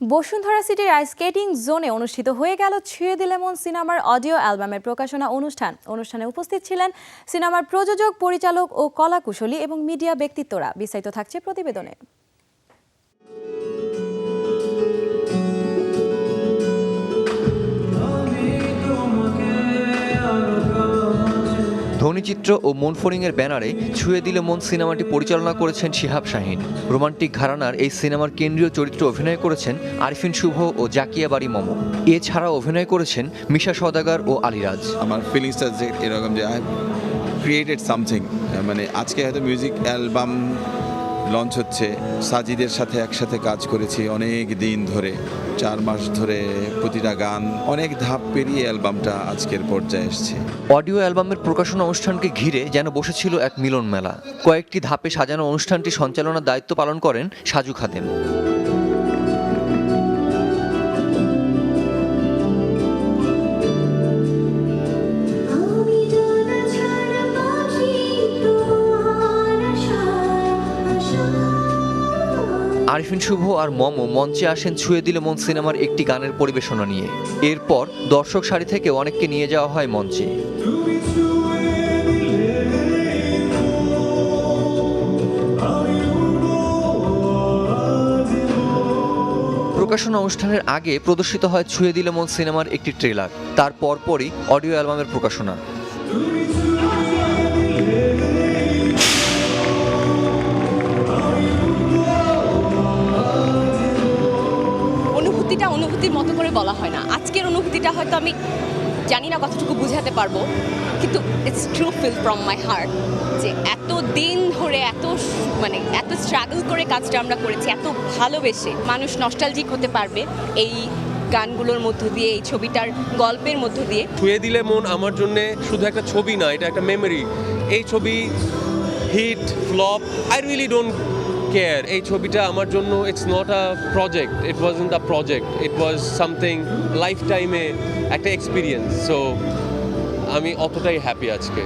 বসুন্ধরা সিটির ice skating জোনে অনুষ্ঠিত হয়ে গেল ছুঁয়ে দিলে মন সিনেমার অডিও অ্যালবামের প্রকাশনা অনুষ্ঠান। অনুষ্ঠানে উপস্থিত ছিলেন সিনেমার প্রযোজক, পরিচালক ও কলাকুশলী এবং মিডিয়া ব্যক্তিত্বরা। বিস্তারিত থাকছে প্রতিবেদনে। ধ্বনিচিত্র ও মন ফোরিংয়ের ব্যানারে ছুঁয়ে দিলে মন সিনেমাটি পরিচালনা করেছেন শিহাব শাহিন। রোমান্টিক ঘরানার এই সিনেমার কেন্দ্রীয় চরিত্রে অভিনয় করেছেন আরিফিন শুভ ও জাকিয়া বাড়ি মম। এছাড়া অভিনয় করেছেন মিশা সদাগার ও আলিরাজ। আমার ফিলিংসটা যে এরকম যে ক্রিয়েটেড সামথিং মানে আজকে হয়তো মিউজিক অ্যালবাম লঞ্চ হচ্ছে। সাজিদের সাথে একসাথে কাজ করেছি অনেক দিন ধরে। চার মাস ধরে প্রতিটা গান, অনেক ধাপ পেরিয়ে অ্যালবামটা আজকের পর্যায়ে এসছে। অডিও অ্যালবামের প্রকাশনা অনুষ্ঠানকে ঘিরে যেন বসেছিল এক মিলন মেলা কয়েকটি ধাপে সাজানো অনুষ্ঠানটি সঞ্চালনার দায়িত্ব পালন করেন সাজু খাদেম। আরিফিন শুভ আর মম মঞ্চে আসেন ছুঁয়ে দিলে মন সিনেমার একটি গানের পরিবেশনা নিয়ে। এরপর দর্শক সারি থেকে অনেককে নিয়ে যাওয়া হয় মঞ্চে। প্রকাশনা অনুষ্ঠানের আগে প্রদর্শিত হয় ছুঁয়ে দিলে মন সিনেমার একটি ট্রেলার। তার পরপরই অডিও অ্যালবামের প্রকাশনা। অনুভূতির মতো করে বলা হয় না। আজকের অনুভূতিটা হয়তো আমি জানি না কতটুকু বুঝাতে পারব, কিন্তু it's true feel from my heart যে এত দিন ধরে এত মানে এত স্ট্রাগল করে কাজটা আমরা করেছি, এত ভালোবেসে মানুষ নস্টালজিক হতে পারবে এই গানগুলোর মধ্য দিয়ে, এই ছবিটার গল্পের মধ্য দিয়ে। ছুঁয়ে দিলে মন আমার জন্য শুধু একটা ছবি না, এটা একটা মেমরি এই ছবি hit flop I really don't care এই ছবিটা আমার জন্য it's not a project it was in the project it was something life টাইমে একটা এক্সপিরিয়েন্স সো আমি অতটাই হ্যাপি আজকে।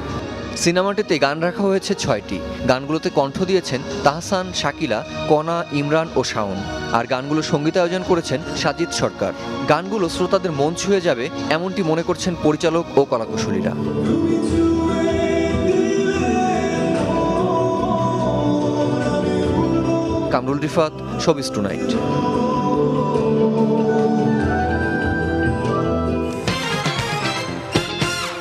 সিনেমাটিতে গান রাখা হয়েছে ছয়টি। গানগুলোতে কণ্ঠ দিয়েছেন তাহসান, শাকিলা, কনা, ইমরান ও শাওন। আর গানগুলো সঙ্গীতায়োজন করেছেন সাজিদ সরকার। গানগুলো শ্রোতাদের মন ছুঁয়ে যাবে, এমনটি মনে করছেন পরিচালক ও কলাকুশলীরা। Kamrul Rifat showbiz tonight.